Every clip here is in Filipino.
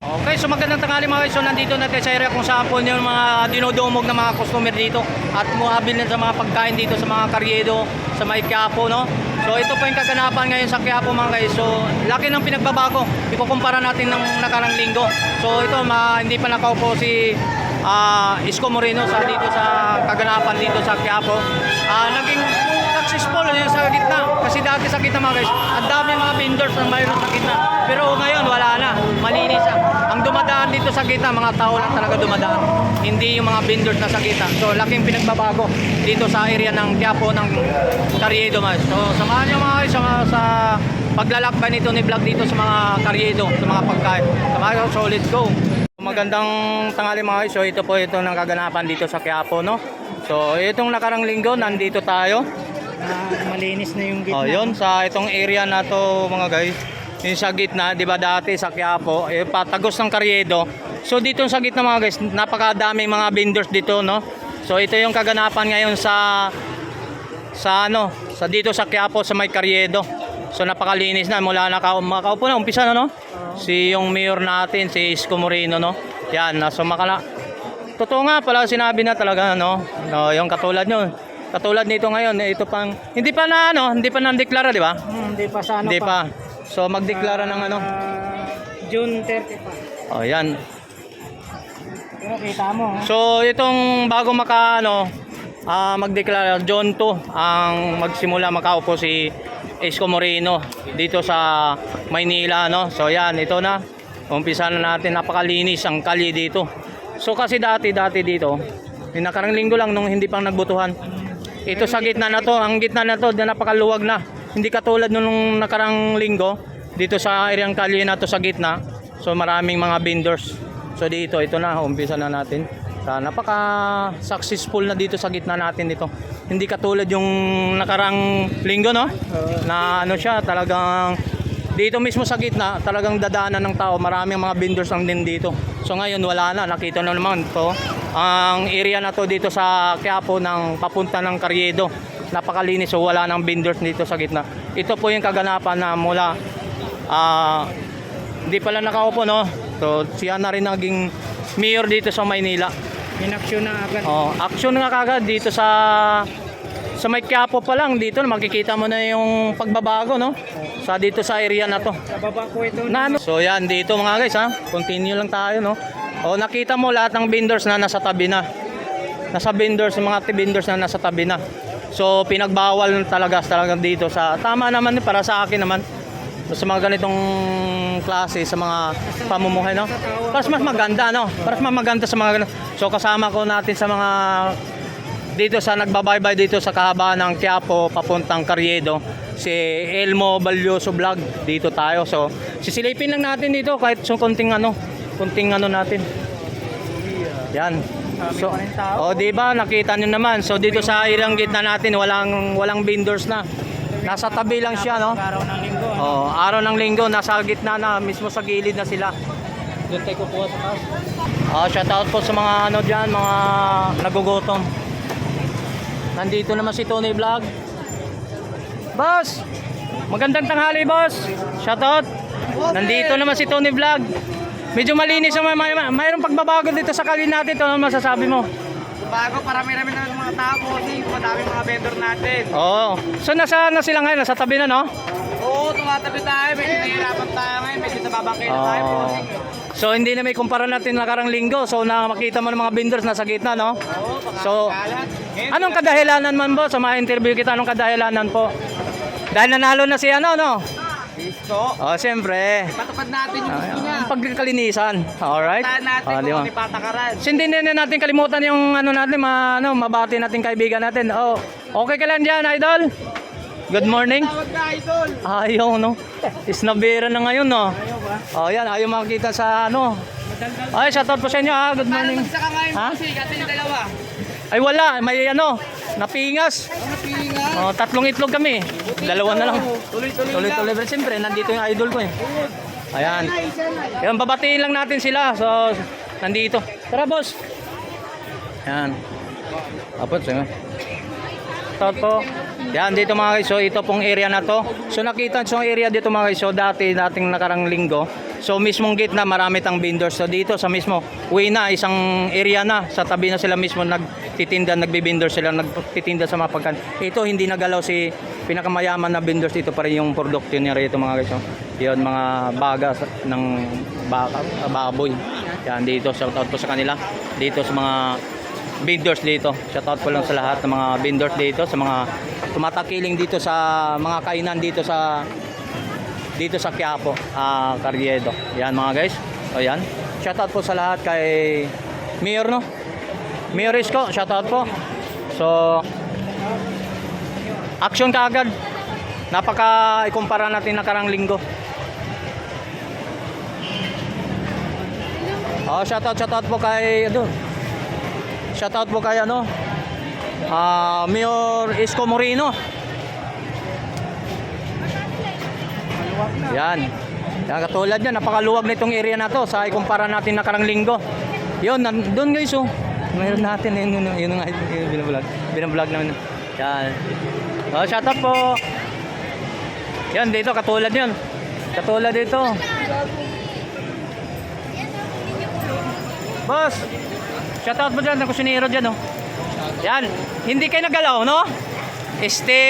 Okay, so magandang tanghali mga guys. So nandito natin sa area kung saan po yung mga dinodumog na mga customer dito at muhabil na sa mga pagkain dito sa mga karyedo sa may Quiapo, no? So ito po yung kaganapan ngayon sa Quiapo mga guys. So laki ng pinagbabago. Ikukumpara natin ng nakarang linggo. So ito, ma, hindi pa nakaupo si ah, Isko Moreno sa dito sa kaganapan dito sa Quiapo. Ah, naging successful yung sa gitna. Kasi dati sa gitna mga guys, ang dami mga vendors na mayroon sa gitna. Pero ngayon wala na, malinis na. Ang dumadaan dito sa gitna, mga tao lang talaga dumadaan. Hindi yung mga vendors na sa gitna. So laking pinagbabago dito sa area ng Quiapo ng Carriedo mas. So samahan nyo mga guys sa, sa paglalakbay nito ni Vlog dito sa mga Carriedo, sa mga pagkain. Samahan nyo, so go. Magandang tanghali mga guys. So ito po ito ng kaganapan dito sa Quiapo, no? So itong nakarang linggo, nandito tayo. Ah, malinis na yung gitna. Oh, yun sa itong area na to mga guys. Yung sa gitna, 'di ba dati sa Quiapo, eh patagos ng Carriedo. So dito sa gitna mga guys, napakadaming mga vendors dito, no? So ito yung kaganapan ngayon sa sa ano, sa dito sa Quiapo sa may Carriedo. So napakalinis na mula na ka makaupo na umpisa na no. Si yung mayor natin si Isko Moreno no. Yan, na so makala Totoo nga pala sinabi na talaga no. No, yung katulad nyo. Katulad nito ngayon, eh, ito pang hindi pa na ano, hindi pa na-deklara, di ba? Hmm, hindi pa sa ano Hindi pa. So magdeklara ng ano. Ah, June 30 pa. Oh, yan. Pero kita mo, ha? So itong bago maka ano, ah, magdeklara John 2 ang magsimula makaupo si Isko Moreno dito sa Maynila no. So yan, ito na. Umpisa na natin napakalinis ang kalye dito. So kasi dati dati dito, yung nakarang linggo lang nung hindi pang nagbutuhan. Ito sa gitna na to, ang gitna na to, na napakaluwag na. Hindi katulad nung nakarang linggo dito sa areang kalye na to sa gitna. So maraming mga vendors. So dito, ito na, umpisa na natin. Sa napaka successful na dito sa gitna natin dito. Hindi katulad yung nakarang linggo, no? Na ano siya, talagang dito mismo sa gitna, talagang dadaanan ng tao. Maraming mga vendors ang din dito. So ngayon wala na, nakita na naman to. Ang area na to dito sa Quiapo ng papunta ng Carriedo. Napakalinis, so wala nang vendors dito sa gitna. Ito po yung kaganapan na mula ah hindi pala nakaupo no. So siya na rin naging mayor dito sa Maynila. Inaksyon na agad. Oh, action nga kagad dito sa sa may Quiapo pa lang dito makikita mo na yung pagbabago no. Sa dito sa area na to. Na ano? So yan dito mga guys ha. Continue lang tayo no. O nakita mo lahat ng vendors na nasa tabi na. Nasa vendors, mga vendors na nasa tabi na. So pinagbawal talaga talaga dito sa tama naman para sa akin naman sa mga ganitong klase sa mga pamumuhay no. Para mas maganda no. Para mas maganda sa mga ganito. So kasama ko natin sa mga dito sa nagbabaybay dito sa kahabaan ng Quiapo papuntang Carriedo si Elmo Balyoso Vlog dito tayo so sisilipin lang natin dito kahit so konting ano konting ano natin yan so oh di ba nakita niyo naman so dito sa irang gitna natin walang walang vendors na nasa tabi lang siya no Araw ng linggo. Oh, araw ng linggo, nasa gitna na, mismo sa gilid na sila. Doon tayo kukuha sa taas. Ah, shout out po sa mga ano diyan, mga nagugutom. Nandito naman si Tony Vlog. Boss! Magandang tanghali, boss. Shout out. Nandito naman si Tony Vlog. Medyo malinis naman, may, may, mayroong pagbabago dito sa kalye natin. Ito, ano masasabi mo? Bago, parami-rami na mga tao po. Kasi madami mga vendor natin. Oo. So, nasa na sila ngayon? Nasa tabi na, no? Oo, tumatabi tayo. Medyo nahihirapan tayo ngayon. Medyo nababangkay na tayo po. So hindi na may kumpara natin nakarang linggo. So na makita mo ng mga vendors nasa gitna, no? So anong kadahilanan man po sa mga interview kita anong kadahilanan po? Dahil nanalo na si ano, no? Gusto. Oh, siyempre. Patupad natin yung gusto niya. Ang pagkalinisan. Alright? Tahan natin Oh, kung may patakaran. So, hindi na natin kalimutan yung ano natin, ma, ano, mabati natin kaibigan natin. Oh, okay ka lang dyan, idol? Good morning. Ayaw, no? Isnabira na ngayon, no? Ayaw ba? Oh, yan, ayaw makita sa ano. Ay, shoutout po sa inyo, ha? Good Para morning. magsaka ngayon Ha? kasi kasi yung dalawa. Ay, wala. May ano, napingas. Pilinga? Oh, tatlong itlog kami. Dalawa na lang. Tuloy-tuloy lang. Tuloy-tuloy. Pero siyempre, nandito yung idol ko eh. Ayan. Yan, babatiin lang natin sila. So, nandito. Tara, boss. Yan. Apot, sige. Ito po. Yan, dito mga guys. So, ito pong area na to. So, nakita sa area dito mga guys. So, dati, dating nakarang linggo, So mismong gate na marami tang vendors. So dito sa mismo way na isang area na sa tabi na sila mismo nagtitinda, nagbibindor sila, nagtitinda sa mga pagkan. Ito hindi nagalaw si pinakamayaman na vendors dito pa rin yung produkto niya rito mga guys. oh. Yun mga baga ng baka, baboy. Yan dito shout out po sa kanila. Dito sa mga vendors dito. Shout out po lang sa lahat ng mga vendors dito sa mga tumatakiling dito sa mga kainan dito sa dito sa Quiapo, ah Carriedo. Yan mga guys. O yan. Shout out po sa lahat kay Mayor no. Mayor Isko, shout out po. So action kaagad. Napaka ikumpara natin nakarang linggo. Oh, shout out, shout out po kay ano. Shout out po kay ano. Ah, Mayor Isko Moreno. Yan. Yan katulad yan, napakaluwag na itong area na to sa ikumpara natin nakarang linggo. Yun, doon guys oh. Mayroon natin yun, yun, yun, yun, yun, binablog. Binablog namin. Yan. Oh, shout out po. Yan, dito katulad yun. Katulad dito. Boss, shout out mo dyan, ng kusinero dyan oh. Yan, hindi kayo nagalaw, no? Este.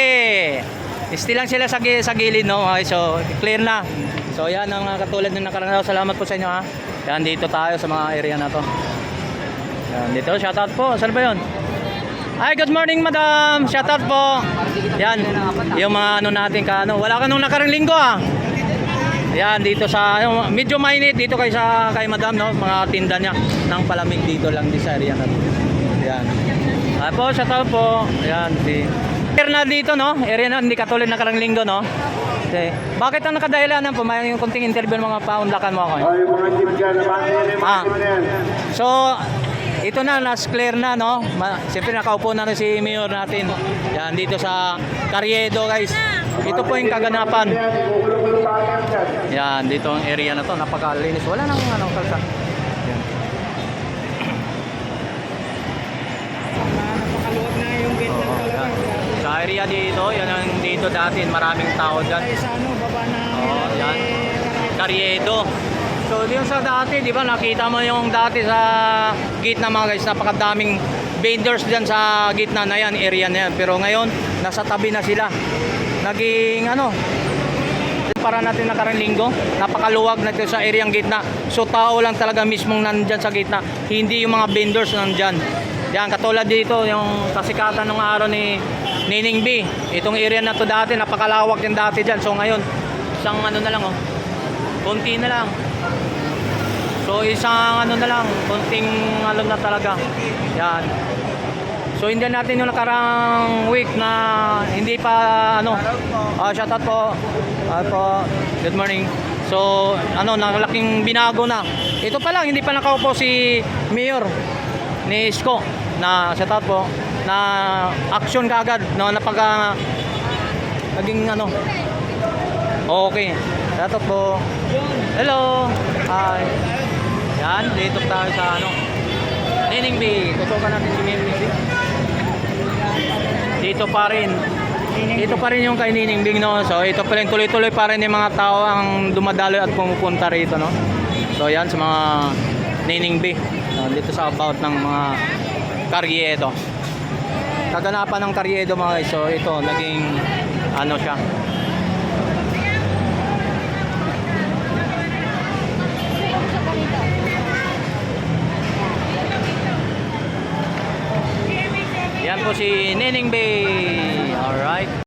Este lang sila sa, sa gilid, no? Okay, so, clear na. So, yan ang katulad ng nakarang. Salamat po sa inyo, ha? Yan, dito tayo sa mga area na to. Yan, dito, shout out po. Saan ba yun? Hi, good morning, madam. Shout out po. Yan, yung mga ano natin ka, ano. Wala ka nung nakarang linggo, ah. Yan, dito sa, ano, medyo mainit dito kay sa kay madam, no? Mga tinda niya ng palamig dito lang di sa area na to. Yan. Ay po, shout out po. Yan, si Area na dito, no? Area na, hindi katulad na karang linggo, no? Okay. Bakit ang nakadahilanan po? May yung kunting interview ng mga paunlakan mo ako. yung mga team dyan, Ah. So, ito na, nas clear na, no? Ma Siyempre, nakaupo na rin si Mayor natin. Yan, dito sa Carriedo, guys. Ito po yung kaganapan. Yan, dito ang area na to, napakalinis. Wala nang ano, kalsa. Yan. Na. Sa area dito, yan ang dito dati, maraming tao dyan. Ay, sa ano, baba na. Oo, yan. Carriedo. So, yung sa dati, di ba, nakita mo yung dati sa gitna mga guys, napakadaming vendors dyan sa gitna na yan, area na yan. Pero ngayon, nasa tabi na sila. Naging ano, para natin nakarang linggo, napakaluwag na ito sa areang gitna. So tao lang talaga mismong nandyan sa gitna, hindi yung mga vendors nandyan. Yan, katulad dito, yung kasikatan ng araw ni Nining B. Itong area na to dati, napakalawak yung dati dyan. So ngayon, isang ano na lang oh, konti na lang. So isang ano na lang, konting ano na talaga. Yan. So hindi natin yung nakarang week na hindi pa ano. Ah, shout out po. Ah, po. Good morning. So ano, nakalaking binago na. Ito pa lang, hindi pa nakaupo si Mayor ni Isko na shout out po na action kaagad no napaka naging ano okay shout out po hello hi yan dito tayo sa ano. Nining B tutukan natin si Nining B. Dito pa rin. Ito pa rin yung kay Nining Bing no? So ito pa rin tuloy-tuloy pa rin yung mga tao ang dumadaloy at pumupunta rito no? So yan sa mga Nining B. Ah, dito sa about ng mga Carriedo. Kaganapan ng Carriedo mga guys. So ito naging ano siya po si Nining Bay alright